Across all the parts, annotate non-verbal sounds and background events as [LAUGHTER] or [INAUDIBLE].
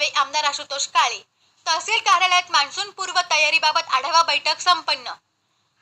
राहावे आमदार आशुतोष काळे. तहसील कार्यालयात मान्सून पूर्व तयारीबाबत आढावा बैठक संपन्न.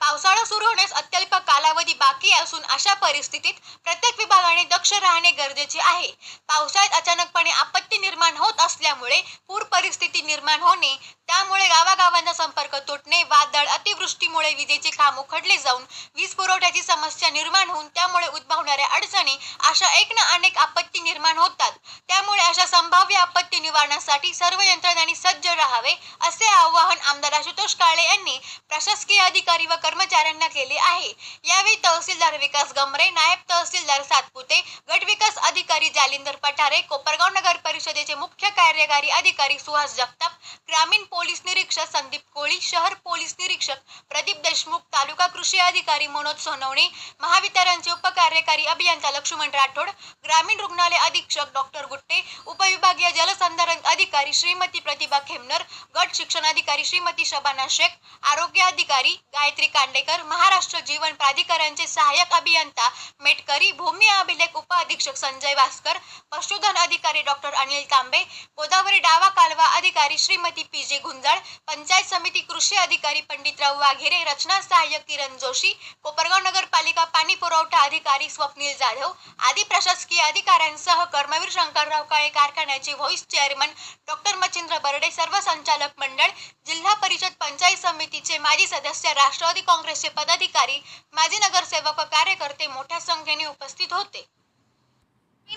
पावसाळा सुरू होण्यास अत्यल्प कालावधी बाकी असून अशा परिस्थितीत प्रत्येक विभागाने दक्ष राहणे गरजेचे आहे. पावसाळ्यात अचानकपणे आपत्ती निर्माण होत असल्यामुळे पूर परिस्थिती निर्माण होणे त्यामुळे गावागावांचा संपर्क तुटणे वादळ अतिवृष्टीमुळे विजेचे खांब उखडले जाऊन वीज पुरवठ्याची समस्या निर्माण होऊन त्यामुळे उद्भवणाऱ्या अडचणी अशा एक ना अनेक आपत्ती निर्माण होतात. त्यामुळे अशा संभाव्य आपत्ती निवारणासाठी सर्व यंत्रणांनी सज्ज राहावे असे आवाहन आमदार आशुतोष काळे यांनी प्रशासकीय अधिकारी व कर्मचाऱ्यांना केले आहे. यावेळी तहसीलदार विकास गमरे नायब तहसीलदार सातपुते गट विकास अधिकारी जालिंदर पठारे कोपरगाव नगर परिषदेचे मुख्य कार्यकारी अधिकारी सुहास जगताप ग्रामीण पोलीस निरीक्षक संदीप कोळी शहर पोलीस निरीक्षक प्रदीप देशमुख तालुका कृषी अधिकारी मनोज सोनवणे महावितरणचे उपकार्यकारी अभियंता लक्ष्मण राठोड ग्रामीण रुग्णालय अधीक्षक डॉक्टर गुट्टे उपविभागीय जलसंधारण अधिकारी श्रीमती प्रतिभा खेमनर गट शिक्षण अधिकारी श्रीमती शबाना शेख आरोग्य अधिकारी गायत्री कांडेकर महाराष्ट्र जीवन प्राधिकरणचे सहाय्यक अभियंता मेटकरी भूमी अभिलेख उप अधीक्षक संजय भास्कर पशुधन अधिकारी डॉक्टर अनिल तांबे गोदावरी डावा कालवा अधिकारी श्रीमती पी जे गुंजाळ पंचायत समिती कृषी अधिकारी पंडितराव वाघेरे रचना सहाय्यक किरण जोशी कोपरगाव नगरपालिका पाणी पुरवठा अधिकारी स्वप्नील जाधव आदी प्रशासकीय अधिकाऱ्यांसह कर्मवीर शंकरराव काळे कारखान्याचे vice chairman doctor Machhindra Barde सर्व संचालक मंडळ जिल्हा परिषद पंचायत समितीचे माजी सदस्य राष्ट्रवादी काँग्रेसचे पदाधिकारी माजी नगरसेवक व कार्यकर्ते मोठ्या संख्येने उपस्थित होते.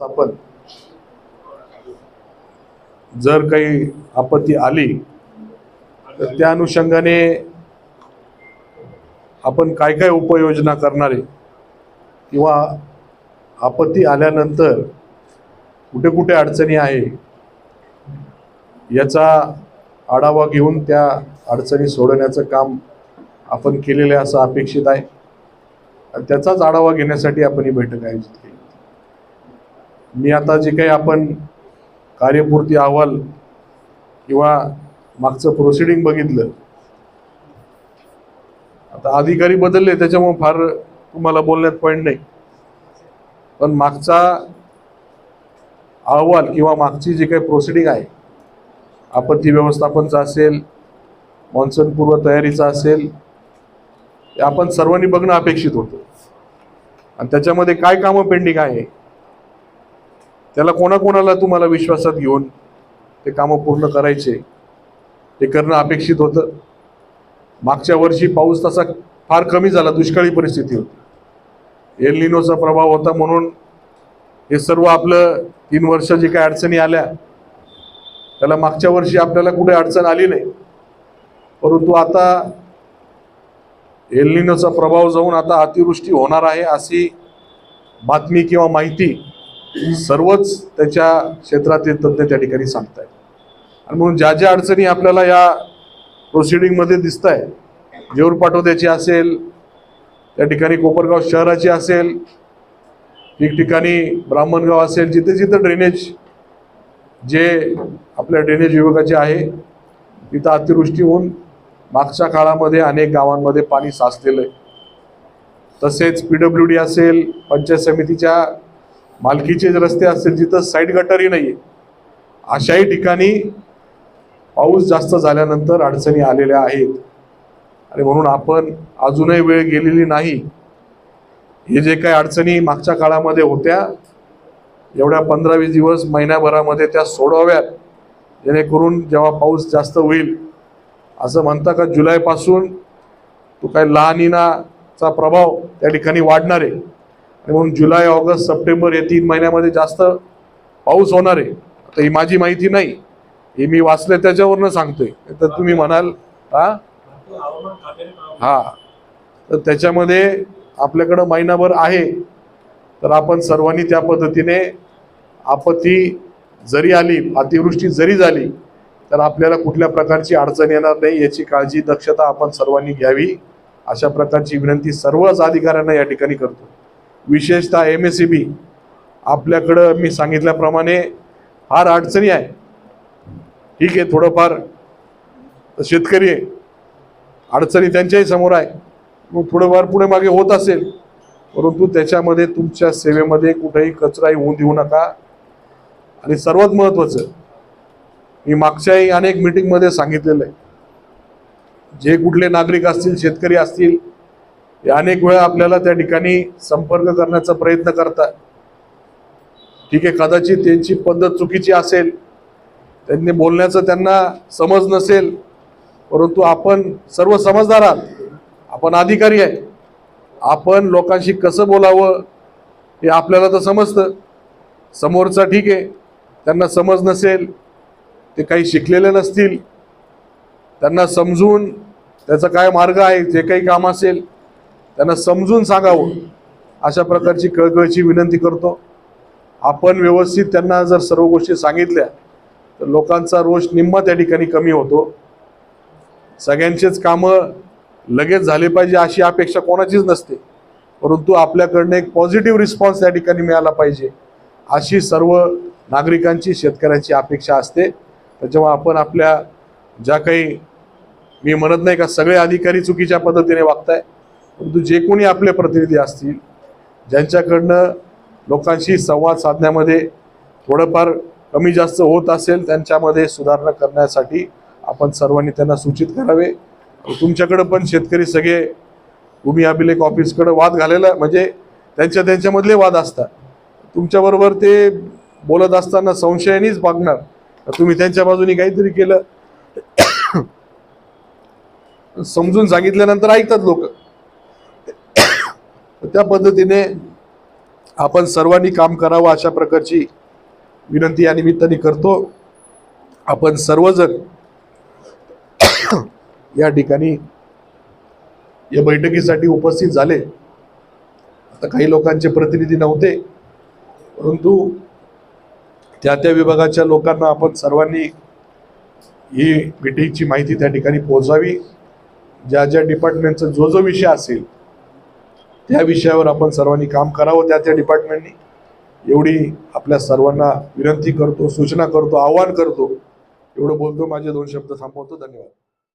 आपण. जर काही आपत्ती आली तर त्या अनुषंगाने आपण काय काय उपाययोजना करणारे किंवा आपत्ती आल्यानंतर कुठे कुठे अडचणी आहे? याचा आढावा घेऊन त्या अडचणी सोडवण्याचं काम आपण केलेलं आहे असं अपेक्षित आहे. आणि त्याचाच आढावा घेण्यासाठी आपण ही बैठक आयोजित केली. मी आता जे काही आपण कार्यपूर्ती अहवाल किंवा मागचं प्रोसिडिंग बघितलं आता अधिकारी बदलले त्याच्यामुळे फार तुम्हाला बोलण्यात पॉईंट नाही. पण मागचा अहवाल किंवा मागची जी काही प्रोसिडिंग आहे आपत्ती व्यवस्थापनचा असेल मॉन्सून पूर्व तयारीचा असेल ते आपण सर्वांनी बघणं अपेक्षित होतं. आणि त्याच्यामध्ये काय कामं पेंडिंग आहे त्याला कोणाकोणाला तुम्हाला विश्वासात घेऊन ते कामं पूर्ण करायचे ते करणं अपेक्षित होतं. मागच्या वर्षी पाऊस तसा फार कमी झाला दुष्काळी परिस्थिती होती. एल निनोचा प्रभाव होता म्हणून हे सर्व आपलं तीन वर्ष जे काही अडचणी आल्या त्याला मागच्या वर्षी आपल्याला कुठे अडचण आली नाही. परंतु आता एल निनोचा प्रभाव जाऊन आता अतिवृष्टी होणार आहे अशी बातमी किंवा माहिती सर्वच त्याच्या क्षेत्रातील तज्ज्ञ त्या ठिकाणी सांगत आहेत आणि म्हणून ज्या ज्या अडचणी आपल्याला या प्रोसिडिंगमध्ये दिसत आहे जेऊर पाटोद्याची असेल त्या ठिकाणी कोपरगाव शहराची असेल ठिकठिकाणी ब्राह्मणगाव असेल जिथे जिथं ड्रेनेज जे आपल्या ड्रेनेज विभागाचे आहे तिथं अतिवृष्टी होऊन मागच्या काळामध्ये अनेक गावांमध्ये पाणी साचलेलं आहे. तसेच पी डब्ल्यू डी असेल पंचायत समितीच्या मालकीचे रस्ते असतील जिथं साईड गटरही नाही आहे अशाही ठिकाणी पाऊस जास्त झाल्यानंतर अडचणी आलेल्या आहेत. आणि म्हणून आपण अजूनही वेळ गेलेली नाही. हे जे काही अडचणी मागच्या काळामध्ये होत्या एवढ्या पंधरा वीस दिवस महिन्याभरामध्ये त्या सोडवाव्यात. जेणेकरून जेव्हा पाऊस जास्त होईल असं म्हणता का जुलैपासून तो काय लहानिनाचा प्रभाव त्या ठिकाणी वाढणार आहे. म्हणून जुलै ऑगस्ट सप्टेंबर या तीन महिन्यामध्ये जास्त पाऊस होणार आहे. आता ही माझी माहिती नाही. हे मी वाचले त्याच्यावरनं सांगतोय. तर तुम्ही म्हणाल हा? हा. तर त्याच्यामध्ये आपल्याकडं महिनाभर आहे. तर आपण सर्वांनी त्या पद्धतीने आपत्ती जरी आली अतिवृष्टी जरी झाली तर आपल्याला कुठल्या प्रकारची अडचण येणार नाही याची काळजी दक्षता आपण सर्वांनी घ्यावी. अशा प्रकारची विनंती सर्वच अधिकाऱ्यांना या ठिकाणी करतो. विशेषतः एम एस सी बी आपल्याकडं मी सांगितल्याप्रमाणे फार अडचणी आहे. ठीक आहे थोडंफार शेतकरी आहे. अडचणी त्यांच्याही समोर आहे. मग थोडंफार पुढे मागे होत असेल परंतु त्याच्यामध्ये तुमच्या सेवेमध्ये कुठेही कचराही होऊन देऊ नका. आणि सर्वात महत्त्वाचं मी मागच्याही अनेक मीटिंगमध्ये सांगितलेलं आहे. जे कुठले नागरिक असतील शेतकरी असतील अनेक वेळा आपल्याला त्या ठिकाणी संपर्क करण्याचा प्रयत्न करतात. ठीक आहे कदाचित त्यांची पद्धत चुकीची असेल त्यांनी बोलण्याचं त्यांना समज नसेल परंतु आपण सर्व समजदार आहात आपण अधिकारी आहे आपण लोकांशी कसं बोलावं हे आपल्याला तर समजतं. समोरचा ठीक आहे त्यांना समज नसेल ते काही शिकलेले नसतील त्यांना समजून त्याचा काय मार्ग आहे जे काही काम असेल त्यांना समजून सांगावं. अशा प्रकारची कळकळीची विनंती करतो. आपण व्यवस्थित त्यांना जर सर्व गोष्टी सांगितल्या तर लोकांचा रोष निम्मा त्या ठिकाणी कमी होतो. सगळ्यांचेच कामं लगेच झाले पाहिजे अशी अपेक्षा कोणाचीच नसते. परंतु आपल्याकडनं एक पॉझिटिव्ह रिस्पॉन्स त्या ठिकाणी मिळाला पाहिजे अशी सर्व नागरिकांची शेतकऱ्यांची अपेक्षा असते. त्याच्यामुळे आपण आपल्या ज्या काही मी म्हणत नाही का सगळे अधिकारी चुकीच्या पद्धतीने वागताय परंतु जे कोणी आपले प्रतिनिधी असतील ज्यांच्याकडनं लोकांशी संवाद साधण्यामध्ये थोडंफार कमी जास्त होत असेल त्यांच्यामध्ये सुधारणा करण्यासाठी आपण सर्वांनी त्यांना सूचित करावे. तुमच्याकडं पण शेतकरी सगळे भूमी अभिलेख ऑफिसकडं वाद घालेला म्हणजे त्यांच्या त्यांच्यामधले वाद असतात. तुमच्याबरोबर ते बोलत असताना संशयानेच मागणार तुम्ही त्यांच्या बाजूने काहीतरी केलं. [COUGHS] समजून सांगितल्यानंतर ऐकतात लोक. त्या पद्धतीने आपण सर्वांनी काम करावं अशा प्रकारची विनंती या निमित्ताने करतो. आपण सर्वजण [COUGHS] या ठिकाणी या बैठकीसाठी उपस्थित झाले. आता काही लोकांचे प्रतिनिधी नव्हते परंतु त्या त्या विभागाच्या लोकांना आपण सर्वांनी ही मिटिंगची माहिती त्या ठिकाणी पोहोचावी. ज्या ज्या डिपार्टमेंटचा जो जो विषय असेल त्या विषयावर आपण सर्वांनी काम करावं त्या त्या डिपार्टमेंटनी एवढी आपल्या सर्वांना विनंती करतो सूचना करतो आवाहन करतो. एवढं बोलतो माझे दोन शब्द थांबवतो. धन्यवाद.